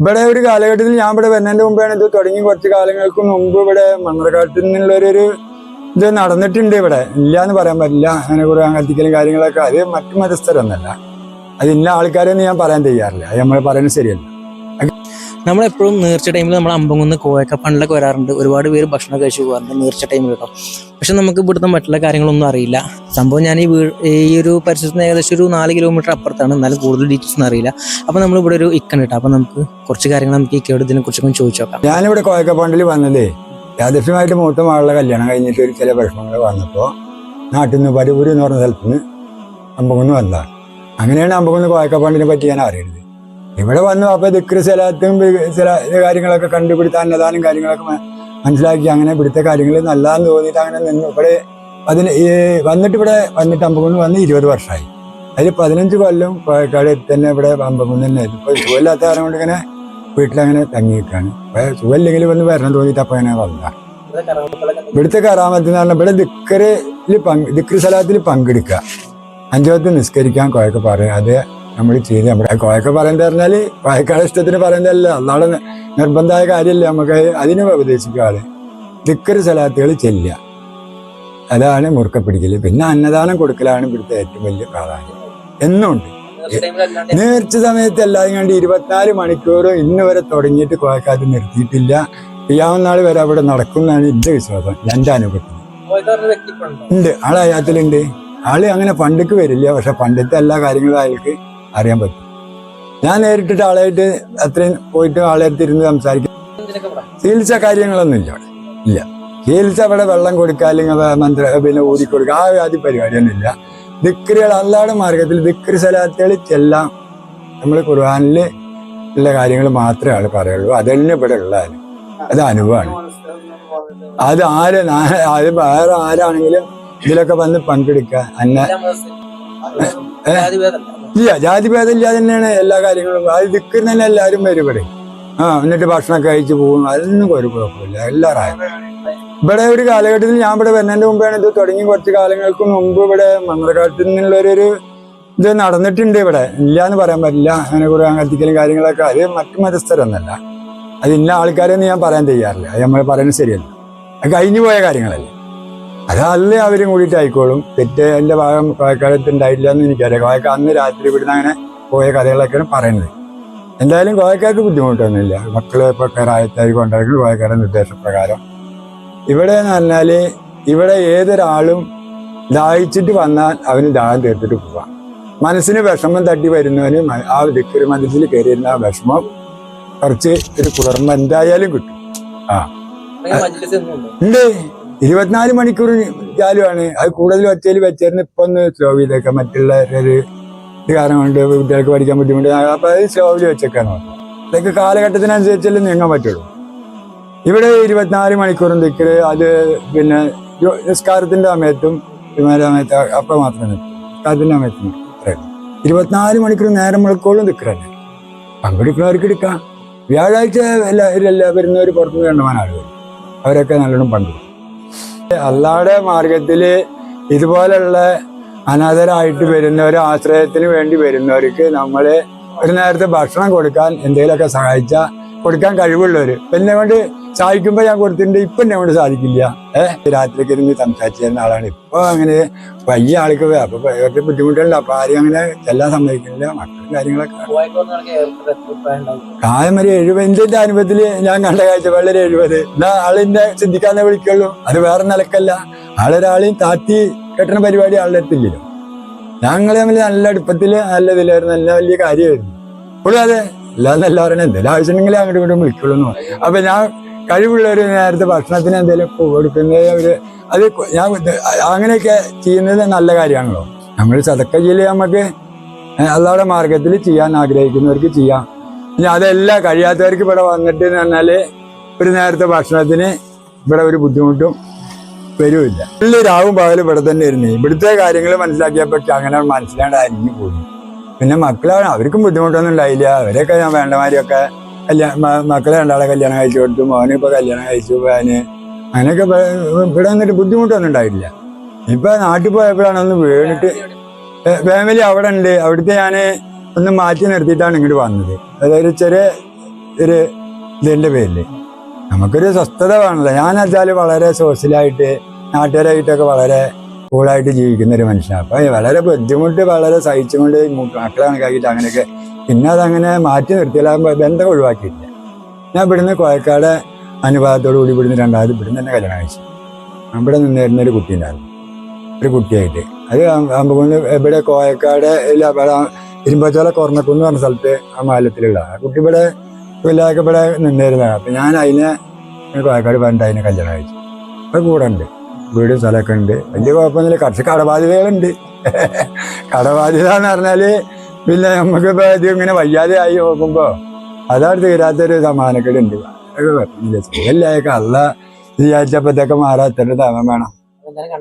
ഇവിടെ ഒരു കാലഘട്ടത്തിൽ ഞാൻ ഇവിടെ വരുന്നതിന്റെ മുമ്പാണ് ഇത് തുടങ്ങി. കുറച്ച് കാലങ്ങൾക്ക് മുമ്പ് ഇവിടെ മണ്ണറക്കാട്ടിൽ നിന്നുള്ളൊരു ഇത് നടന്നിട്ടുണ്ട് ഇവിടെ. ഇല്ല എന്ന് പറയാൻ പറ്റില്ല. അങ്ങനെ കുറെ കത്തിക്കലും കാര്യങ്ങളൊക്കെ. അത് മറ്റു മതസ്ഥരൊന്നല്ല. അത് ഇന്ന ആൾക്കാരെന്ന് ഞാൻ പറയാൻ തയ്യാറില്ല. അത് നമ്മൾ പറയുന്നത് ശരിയല്ല. നമ്മളെപ്പോഴും നേർച്ച ടൈമിൽ നമ്മൾ അമ്പങ്കുന്ന് കോയക്ക പണ്ടിലൊക്കെ വരാറുണ്ട്. ഒരുപാട് പേര് ഭക്ഷണം കഴിച്ചു പോകാറുണ്ട് നേർച്ച ടൈമിൽ കേട്ടോ പക്ഷെ നമുക്ക് ഇവിടുത്തെ മറ്റുള്ള കാര്യങ്ങളൊന്നും അറിയില്ല. സംഭവം ഞാൻ ഈ വീ ഈ ഒരു പരിസരത്തിന് ഏകദേശം ഒരു നാല് കിലോമീറ്റർ അപ്പുറത്താണ്. എന്നാലും കൂടുതൽ ഡീറ്റെയിൽസ് ഒന്നും അറിയില്ല. അപ്പോൾ നമ്മൾ ഇവിടെ ഒരു ഇക്കൺ ഇട്ടു അപ്പോൾ നമുക്ക് കുറച്ച് കാര്യങ്ങൾ നമുക്ക് ഈ കേട് ഇതിനെ കുറിച്ചൊക്കെ ചോദിച്ചു നോക്കാം. ഞാനിവിടെ കോയക്കപ്പാണ്ടിൽ വന്നതേ യാദൃശ്യമായിട്ട് മൂത്ത മകളുടെ കല്യാണം കഴിഞ്ഞിട്ട് ഒരു ചില വിഷമങ്ങൾ വന്നപ്പോൾ നാട്ടിൽ നിന്ന് പരൂര് എന്ന് പറഞ്ഞ സ്ഥലത്ത് നിന്ന് അമ്പകുന്ന് വന്നതാണ് അങ്ങനെയാണ് അമ്പകുന്ന് കോയക്കപ്പാണ്ടിനെ പറ്റി ഞാൻ അറിയുന്നത്. ഇവിടെ വന്നു അപ്പോൾ ദിക്ര സ്ഥലത്തും ചില കാര്യങ്ങളൊക്കെ കണ്ടുപിടുത്ത അന്നദാനം കാര്യങ്ങളൊക്കെ മനസ്സിലാക്കി അങ്ങനെ ഇവിടുത്തെ കാര്യങ്ങൾ നല്ലതാന്ന് തോന്നിയിട്ട് അങ്ങനെ നിന്ന്. ഇവിടെ അതിന് വന്നിട്ട് ഇവിടെ വന്നിട്ട് അമ്പകുന്ന് വന്ന് ഇരുപത് വർഷമായി അതിൽ പതിനഞ്ച് കൊല്ലം പാലക്കാട് തന്നെ ഇവിടെ അമ്പകുന്ന് തന്നെ ഇപ്പോൾ സുഖമില്ലാത്ത കാരണം കൊണ്ട് ഇങ്ങനെ വീട്ടിലങ്ങനെ തങ്ങിയിട്ടാണ് സുഖമില്ലെങ്കിൽ വന്ന് വരണം തോന്നിയിട്ട് അപ്പം അങ്ങനെ വന്നതാണ് ഇവിടുത്തെ കറാമത്ത് എന്ന് പറഞ്ഞാൽ ഇവിടെ ദിക്കറിൽ പങ്ക് ദിക്കറി സ്ഥലത്തിൽ പങ്കെടുക്കുക. അഞ്ചോത്ത് നിസ്കരിക്കാൻ കോയക്ക പറയും. അത് നമ്മൾ ചെയ്ത് നമ്മുടെ കോയക്ക പറയുന്നത് പറഞ്ഞാൽ കോയക്കാട് ഇഷ്ടത്തിന് പറയുന്നതല്ല. അന്നാളെ നിർബന്ധമായ കാര്യമല്ല. നമുക്ക് അതിനെ ഉപദേശിക്കുക ആൾ. ദിക്കറ് സ്ഥലത്തുകൾ ചെല്ലുക. അതാണ് മുറുക്ക പിടിക്കൽ പിന്നെ അന്നദാനം കൊടുക്കലാണ് ഇവിടുത്തെ ഏറ്റവും വലിയ പ്രാധാന്യം. എന്നുണ്ട്. നേർച്ച സമയത്ത് എല്ലാവരും കണ്ട് ഇരുപത്തിനാല് മണിക്കൂറും ഇന്ന് വരെ തുടങ്ങിയിട്ട് കോയക്കാട് നിർത്തിയിട്ടില്ല. ചെയ്യാവുന്ന നാൾ വരെ അവിടെ നടക്കുന്നതാണ് എന്റെ വിശ്വാസം എന്റെ അനുഭവത്തിൽ. ഉണ്ട്? ആൾ അയാത്തിലുണ്ട് ആൾ അങ്ങനെ പണ്ടേക്ക് വരില്ല പക്ഷെ പണ്ടത്തെ എല്ലാ കാര്യങ്ങളും അയാൾക്ക് അറിയാൻ പറ്റും. ഞാൻ നേരിട്ടിട്ട് ആളായിട്ട് അത്രയും പോയിട്ട് ആളെ അടുത്തിരുന്ന് സംസാരിക്കും. ചികിത്സ കാര്യങ്ങളൊന്നും ഇല്ല അവിടെ. ഇല്ല. അവിടെ വെള്ളം കൊടുക്കുക അല്ലെങ്കിൽ മന്ത്ര പിന്നെ ഊതി കൊടുക്കുക ആ പരിപാടിയൊന്നും ഇല്ല ദിക്രികൾ അല്ലാതെ മാർഗത്തിൽ ദിക്രി സ്ഥലത്തുകൾ ചെല്ലാം നമ്മൾ ഖുർആാനിൽ ഉള്ള കാര്യങ്ങൾ മാത്രമേ ആൾ പറയുള്ളൂ. അതന്നെ ഇവിടെ ഉള്ളതാണ്. അത് അനുഭവമാണ്. അത് ആര് അത് വേറെ ആരാണെങ്കിലും ഇതിലൊക്കെ വന്ന് പങ്കെടുക്കുക. അന്ന ഇല്ല ജാതി ഭേദം ഇല്ലാതെ തന്നെയാണ് എല്ലാ കാര്യങ്ങളും. അത് ദിക്കുന്ന തന്നെ എല്ലാവരും വരും ഇവിടെ. ആ എന്നിട്ട് ഭക്ഷണം കഴിച്ചു പോകും. അതൊന്നും ഒരു കുഴപ്പമില്ല. എല്ലാവരും ഇവിടെ ഒരു കാലഘട്ടത്തിൽ ഞാൻ ഇവിടെ വരുന്നതിന്റെ മുമ്പാണ് ഇത് തുടങ്ങി. കുറച്ച് കാലങ്ങൾക്ക് മുമ്പ് ഇവിടെ മന്ത്രകാലത്തിൽ നിന്നുള്ളൊരു ഇത് നടന്നിട്ടുണ്ട് ഇവിടെ. ഇല്ല എന്ന് പറയാൻ പറ്റില്ല. അങ്ങനെ കുറെ കത്തിക്കലും കാര്യങ്ങളൊക്കെ. അത് മറ്റു മതസ്ഥരൊന്നല്ല അത് ഇന്ന ആൾക്കാരെന്ന് ഞാൻ പറയാൻ തയ്യാറില്ല. അത് നമ്മൾ പറയുന്നത് ശരിയല്ല. അത് കഴിഞ്ഞു പോയ കാര്യങ്ങളല്ലേ. അത് അവരും കൂടിയിട്ട് ആയിക്കോളും. തെറ്റ് എന്റെ ഭാഗം കോയക്കാലത്ത് ഉണ്ടായില്ല എന്ന് എനിക്കറിയാം. കോയക്ക അന്ന് രാത്രി ഇവിടുന്ന് അങ്ങനെ പോയ കഥകളൊക്കെയാണ് പറയുന്നത് എന്തായാലും കോയക്കാർക്ക് ബുദ്ധിമുട്ടൊന്നുമില്ല. മക്കളെ ഇപ്പോൾ കയറായത്തായി കൊണ്ടിരിക്കുന്ന കോയക്കാരുടെ നിർദ്ദേശപ്രകാരം. ഇവിടെ എന്ന് പറഞ്ഞാൽ ഇവിടെ ഏതൊരാളും ദാഹിച്ചിട്ട് വന്നാൽ അവന് ദാഹം തീർത്തിട്ട് പോവാം. മനസ്സിന് വിഷമം തട്ടി വരുന്നവന് ആ ദിക്കര് മനസ്സിൽ കയറിയിരുന്ന ആ വിഷമം കുറച്ച് ഒരു കുളർമ എന്തായാലും കിട്ടും. ആ. ഉണ്ട്. ഇരുപത്തിനാല് മണിക്കൂർ ജാലുവാണ് അത് കൂടുതൽ വെച്ചാൽ വെച്ചിരുന്ന് ഇപ്പൊ ഒന്ന് സ്ലോ ചെയ്തേക്കാം. മറ്റുള്ള ഒരു കാരണം കൊണ്ട് കുട്ടികൾക്ക് പഠിക്കാൻ ബുദ്ധിമുട്ട്. അപ്പൊ അത് സ്ലോവിൽ വെച്ചേക്കാന്ന് പറഞ്ഞു. ഇതൊക്കെ കാലഘട്ടത്തിനനുസരിച്ചല്ലേ നീങ്ങാൻ പറ്റുള്ളൂ. ഇവിടെ ഇരുപത്തിനാല് മണിക്കൂറും ദിക്കറ് അത് പിന്നെ നിസ്കാരത്തിന്റെ സമയത്തും വിമാന സമയത്ത് അപ്പം മാത്രമേ നിസ്കാരത്തിന്റെ സമയത്തും. ഇരുപത്തിനാല് മണിക്കൂർ നേരം മുളക്കോളും ദിക്കറല്ലേ പങ്കെടുക്കുന്നവർക്ക് എടുക്കാം. വ്യാഴാഴ്ച എല്ലാ വരുന്നവർ പുറത്തുനിന്ന് കണ്ടമാൻ ആളുകൾ അവരൊക്കെ നല്ലോണം പങ്കെടുക്കും. അല്ലാടെ മാർഗത്തിൽ ഇതുപോലുള്ള അനാഥരായിട്ട് വരുന്നവർ ആശ്രയത്തിന് വേണ്ടി വരുന്നവർക്ക് നമ്മൾ ഒരു നേരത്തെ ഭക്ഷണം കൊടുക്കാൻ എന്തെങ്കിലുമൊക്കെ സഹായിച്ച കൊടുക്കാൻ കഴിവുള്ളവര്. ഇപ്പൊ എന്നെ കൊണ്ട് സാധിക്കുമ്പോ ഞാൻ കൊടുത്തിട്ടുണ്ട് ഇപ്പൊ എന്നെ കൊണ്ട് സാധിക്കില്ല. ഏഹ് രാത്രിക്ക് ഇരുന്ന് സംസാരിച്ചു തരുന്ന ആളാണ്. ഇപ്പൊ അങ്ങനെ വലിയ ആൾക്ക് അപ്പൊ കുറച്ച് ബുദ്ധിമുട്ടുണ്ട്. അപ്പൊ ആരും അങ്ങനെ എല്ലാം സമ്മതിക്കുന്നില്ല. മക്കളും കാര്യങ്ങളൊക്കെ കാലം ഒരു എഴുപതിന്റെ അനുഭവത്തിൽ ഞാൻ കണ്ട കാഴ്ച വളരെ എഴുപത്. എന്നാ ആളിന്റെ ചിന്തിക്കാന്നെ വിളിക്കുള്ളൂ. അത് വേറെ നിലക്കല്ല. ആളൊരാളെയും താത്തി കെട്ടണ പരിപാടി ആളുടെ അടുത്തില്ലല്ലോ. ഞങ്ങൾ തമ്മിൽ നല്ല അടുപ്പത്തിൽ നല്ല ഇതിലായിരുന്നു. നല്ല വലിയ കാര്യമായിരുന്നു. ഇപ്പോഴും അതെ. അല്ലാതെ എല്ലാവരും എന്തെങ്കിലും ആവശ്യമുണ്ടെങ്കിൽ അങ്ങോട്ടും ഇങ്ങോട്ടും വിളിക്കുള്ളൂ അപ്പൊ ഞാൻ കഴിവുള്ളവർ നേരത്തെ ഭക്ഷണത്തിന് എന്തെങ്കിലും കൊടുക്കുന്നത് അവർ അത് ഞാൻ അങ്ങനെയൊക്കെ ചെയ്യുന്നത് നല്ല കാര്യമാണല്ലോ. നമ്മൾ ചതക്ക ചെയ്യൽ നമുക്ക് അല്ലാതെ മാർഗത്തിൽ ചെയ്യാൻ ആഗ്രഹിക്കുന്നവർക്ക് ചെയ്യാം. പിന്നെ അതെല്ലാം കഴിയാത്തവർക്ക് ഇവിടെ വന്നിട്ട് എന്ന് പറഞ്ഞാൽ ഒരു നേരത്തെ ഭക്ഷണത്തിന് ഇവിടെ ഒരു ബുദ്ധിമുട്ടും വരുമില്ല. വലിയ രാവും പകലും ഇവിടെ തന്നെ ഇരുന്നേ. ഇവിടുത്തെ കാര്യങ്ങൾ മനസ്സിലാക്കിയപ്പോൾ അങ്ങനെ മനസ്സിലാണ്ട് അരിഞ്ഞു പോയി. പിന്നെ മക്കളാണ് അവർക്കും ബുദ്ധിമുട്ടൊന്നും ഉണ്ടായില്ല. അവരൊക്കെ ഞാൻ വേണ്ടമാരിയൊക്കെ കല്യാണം മക്കളെ രണ്ടാളെ കല്യാണം കഴിച്ചു കൊടുത്തു മോനെ ഇപ്പൊ കല്യാണം കഴിച്ചു പോവാന് അങ്ങനെയൊക്കെ ഇവിടെ വന്നിട്ട് ബുദ്ധിമുട്ടൊന്നും ഉണ്ടായിട്ടില്ല. ഇപ്പൊ നാട്ടിൽ പോയപ്പോഴാണ് ഒന്ന് വീണിട്ട് ഫാമിലി അവിടെ ഉണ്ട്. അവിടുത്തെ ഞാൻ ഒന്ന് മാറ്റി നിർത്തിയിട്ടാണ് ഇങ്ങോട്ട് വന്നത്. അതായത് ചെറിയ ഒരു ഇതിന്റെ പേരിൽ നമുക്കൊരു സ്വസ്ഥത വേണമല്ലോ ഞാൻ വെച്ചാൽ വളരെ സോഷ്യലായിട്ട് നാട്ടുകാരായിട്ടൊക്കെ വളരെ കൂളായിട്ട് ജീവിക്കുന്ന ഒരു മനുഷ്യനാണ് അപ്പം വളരെ ബുദ്ധിമുട്ട് വളരെ സഹിച്ചുകൊണ്ട് മക്കളെ കണക്കാക്കിയിട്ട് അങ്ങനെയൊക്കെ പിന്നെ അതങ്ങനെ മാറ്റി നിർത്തിയാലാകുമ്പോൾ ബന്ധം ഒഴിവാക്കിയിട്ടില്ല. ഞാൻ ഇവിടുന്ന് കോയക്കാട് അനുഭവത്തോടു കൂടി ഇവിടുന്ന് രണ്ടാമത് ഇവിടുന്ന് തന്നെ കല്യാണം കഴിച്ചു. അവിടെ നിന്നിരുന്ന ഒരു കുട്ടി ഉണ്ടായിരുന്നു ഒരു കുട്ടിയായിട്ട്. അത് അമ്പുകൊണ്ട് ഇവിടെ കോയക്കാട് ഇല്ല ഇവിടെ ഇരുമ്പച്ചോല കൊറണക്കുന്ന് പറഞ്ഞ സ്ഥലത്ത് ആ മാലത്തിലുള്ള ആ കുട്ടി ഇവിടെ പിള്ളേരൊക്കെ ഇവിടെ നിന്നിരുന്നതാണ് അപ്പം ഞാൻ അതിനെ കോയക്കാട് പറഞ്ഞിട്ട് അതിനെ കല്യാണം കഴിച്ചു. അത് കൂടെ ഉണ്ട്. വീടും സ്ഥലമൊക്കെ ഉണ്ട്. വലിയ കുഴപ്പമൊന്നുമില്ല. കുറച്ച് കടബാധ്യതകളുണ്ട്. കടബാധ്യത എന്ന് പറഞ്ഞാൽ പിന്നെ നമുക്ക് ഇപ്പൊ ഇത് ഇങ്ങനെ വയ്യാതെ ആയി നോക്കുമ്പോ അതാണ് തീരാത്തൊരു സമാനക്കേടുണ്ട്. അതൊക്കെ കുഴപ്പമില്ല. സുഖമില്ലായൊക്കെ അല്ല വിചാരിച്ചപ്പോഴത്തേക്ക് മാറാത്തൊരു തമം വേണം. എന്തായാലും കണ്ട